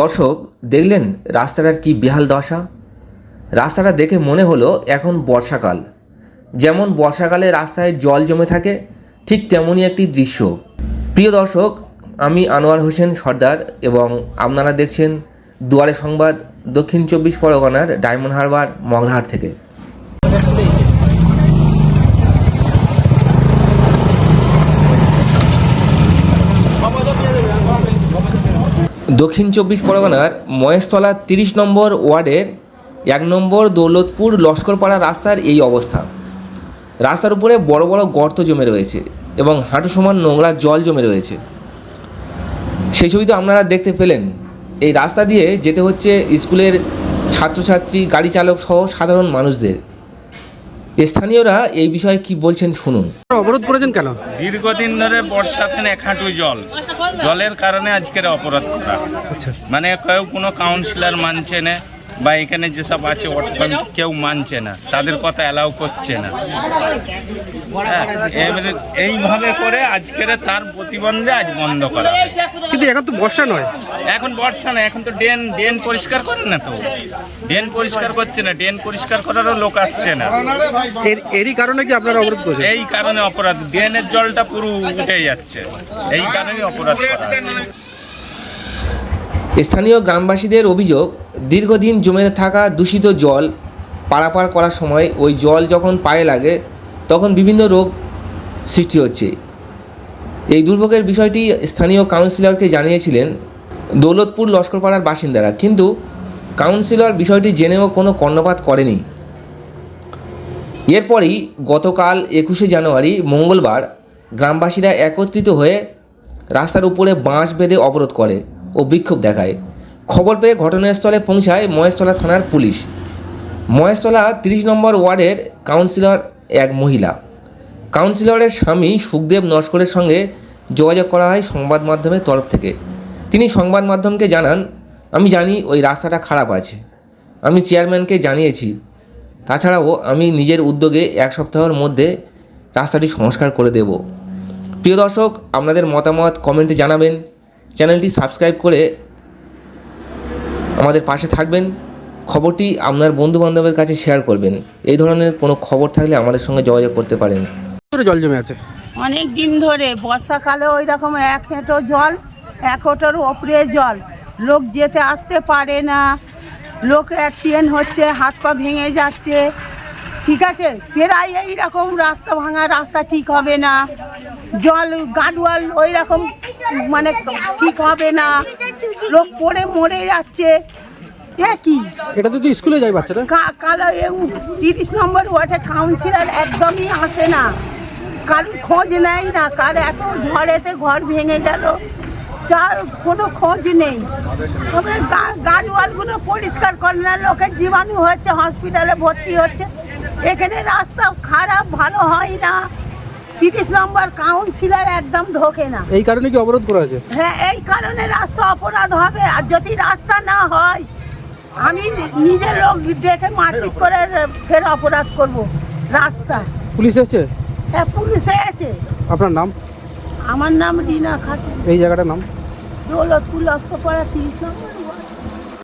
দর্শক, দেখলেন রাস্তাটার কি বেহাল দশা? রাস্তাটা দেখে মনে হলো এখন বর্ষাকাল। যেমন বর্ষাকালে রাস্তায় জল জমে থাকে, ঠিক তেমনই একটি দৃশ্য। প্রিয় দর্শক, আমি আনোয়ার হোসেন সর্দার এবং আপনারা দেখছেন দুয়ারে সংবাদ দক্ষিণ চব্বিশ পরগনার ডায়মন্ড হারবার, মগলহাট থেকে। দক্ষিণ চব্বিশ পরগনার মহেশতলা তিরিশ নম্বর ওয়ার্ডের এক নম্বর দৌলতপুর লস্করপাড়া রাস্তার এই অবস্থা। রাস্তার উপরে বড় বড় গর্ত জমে রয়েছে এবং হাঁটু সমান নোংরা জল জমে রয়েছে। সেই ছবি তো আপনারা দেখতে পেলেন। এই রাস্তা দিয়ে যেতে হচ্ছে স্কুলের ছাত্রছাত্রী, গাড়ি চালক সহ সাধারণ মানুষদের। স্থানীয়রা এই বিষয়ে কি বলছেন শুনুন। অবরোধ করেছেন কেন? দীর্ঘদিন ধরে বর্ষাতে এক হাঁটু জল। জলের কারণে আজকের অপরাধ করা। আচ্ছা। মানে কেউ কোনো কাউন্সিলর মানছে না। বা এখানে যেসব আছে ওয়ার্ড কেউ মানছে না। তাদের কথা অ্যালাউ করছে না। হ্যাঁ, এবারে এইভাবে করে আজকের তার প্রতিবন্ধে আজ বন্ধ করা কিন্তু এখন তো বর্ষা নয়। এখন বর্ষা না এখন তো ড্রেন ড্রেন পরিষ্কার করে না তো। ড্রেন পরিষ্কার করছে না ড্রেন পরিষ্কার করারও লোক আসছে না। এর এরই কারণে কি আপনারা অবরোধ করেছেন? এই কারণে অপরাধ ড্রেনের জলটা পুরো উঠে যাচ্ছে। এই কারণেই অপরাধ স্থানীয় গ্রামবাসীদের অভিযোগ দীর্ঘদিন জমে থাকা দূষিত জল পারাপার করার সময় ওই জল যখন পায়ে লাগে, তখন বিভিন্ন রোগ সৃষ্টি হচ্ছে। এই দুর্ভোগের বিষয়টি স্থানীয় কাউন্সিলরকে জানিয়েছিলেন দৌলতপুর লস্করপাড়ার বাসিন্দারা। কিন্তু কাউন্সিলর বিষয়টি জেনেও কোনো কর্ণপাত করেনি। এরপরই গতকাল একুশে জানুয়ারি, মঙ্গলবার, গ্রামবাসীরা একত্রিত হয়ে রাস্তার উপরে বাঁশ বেঁধে অবরোধ করে ও বিক্ষোভ দেখায়। খবর পেয়ে ঘটনাস্থলে পৌঁছায় মহেশতলা থানার পুলিশ। মহেশতলা তিরিশ নম্বর ওয়ার্ডের কাউন্সিলর এক মহিলা। কাউন্সিলরের স্বামী সুখদেব নস্করের সঙ্গে যোগাযোগ করা হয় সংবাদ মাধ্যমের তরফ থেকে। তিনি সংবাদ মাধ্যমকে জানান, আমি জানি ওই রাস্তাটা খারাপ আছে। আমি চেয়ারম্যানকে জানিয়েছি। তাছাড়াও আমি নিজের উদ্যোগে এক সপ্তাহের মধ্যে রাস্তাটি সংস্কার করে দেব। প্রিয় দর্শক, আপনাদের মতামত কমেন্টে জানাবেন। চ্যানেলটি সাবস্ক্রাইব করে আমাদের পাশে থাকবেন। খবরটি আপনার বন্ধু বান্ধবের কাছে শেয়ার করবেন। এই ধরনের কোনো খবর থাকলে আমাদের সঙ্গে যোগাযোগ করতে পারেন। জল জমে আছে? অনেক দিন ধরে বর্ষাকালে ওই রকম এক হেঁটো জল এক হেঁটোর ওপরে জল। লোক যেতে আসতে পারে না। লোক অ্যাক্সিডেন্ট হচ্ছে হাত পা ভেঙে যাচ্ছে। ঠিক আছে? প্রায় এই রকম রাস্তা ভাঙা রাস্তা ঠিক হবে না। জল গাডওয়াল ওই রকম মানে ঠিক হবে না। লোক পড়ে মরে যাচ্ছে। এ কি? এটা তো স্কুলে যায় বাচ্চারা কালো তিরিশ নম্বর ওয়ার্ডে কাউন্সিলর একদমই আসে না। কারোর খোঁজ নেয় না কার এত ঝড়েতে ঘর ভেঙে গেল। যার কোনো খোঁজ নেই। তবে গাড়ওয়ালগুলো পরিষ্কার করে না লোকের জীবাণু হচ্ছে হসপিটালে ভর্তি হচ্ছে। এখানে রাস্তা খারাপ ভালো হয় না। তিরিশ নম্বর কাউন্সিলর একদম ঢোকে না। এই কারণে কি অবরোধ করা হয়েছে? হ্যাঁ এই কারণে রাস্তা অপরাধ হবে। আর যদি রাস্তা না হয় আমি নিজের লোক ডেকে মারপিট করে ফের অপরাধ করব রাস্তা। পুলিশ এসছে? হ্যাঁ পুলিশ আছে আপনার নাম? আমার নাম রিনা খাতুন। এই জায়গাটার নাম? দৌলতপুর লস্করপাড়া তিরিশ নম্বর।